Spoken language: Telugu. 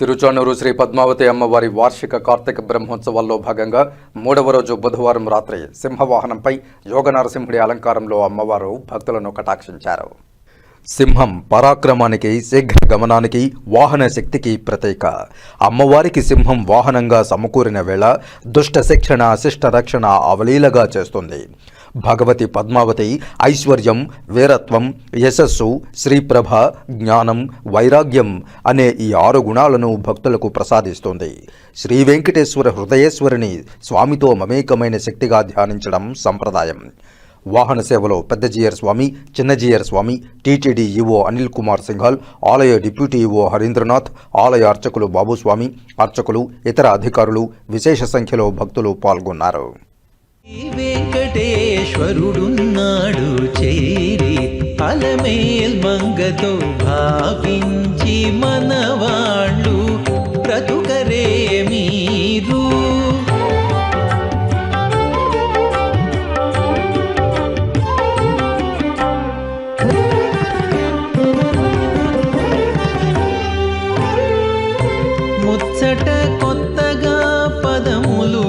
తిరుచానూరు శ్రీ పద్మావతి అమ్మవారి వార్షిక కార్తీక బ్రహ్మోత్సవాల్లో భాగంగా మూడవ రోజు బుధవారం రాత్రి సింహవాహనంపై యోగ నరసింహుడి అలంకారంలో అమ్మవారు భక్తులను కటాక్షించారు. సింహం పరాక్రమానికి శీఘ్ర గమనానికి వాహన శక్తికి ప్రతీక. అమ్మవారికి సింహం వాహనంగా సమకూరిన వేళ దుష్ట శిక్షణ శిష్ట రక్షణ అవలీలగా చేస్తుంది. భగవతి పద్మావతి ఐశ్వర్యం వీరత్వం యశస్సు శ్రీప్రభ జ్ఞానం వైరాగ్యం అనే ఈ ఆరు గుణాలను భక్తులకు ప్రసాదిస్తుంది. శ్రీ వెంకటేశ్వర హృదయేశ్వరిని స్వామితో మమేకమైన శక్తిగా ధ్యానించడం సంప్రదాయం. వాహన సేవలో పెద్దజీయర్ స్వామి చిన్నజీయర్ స్వామి టీటీడీ ఈవో అనిల్ కుమార్ సింఘాల్ ఆలయ డిప్యూటీ ఈవో హరీంద్రనాథ్ ఆలయ అర్చకులు బాబుస్వామి అర్చకులు ఇతర అధికారులు విశేష సంఖ్యలో భక్తులు పాల్గొన్నారు. వెంకటేశ్వరుడున్నాడు చేరి అలమేల్ మంగతో భావించి మనవాళ్ళు బ్రతుకరే మీరు. ముచ్చట కొత్తగా పదములు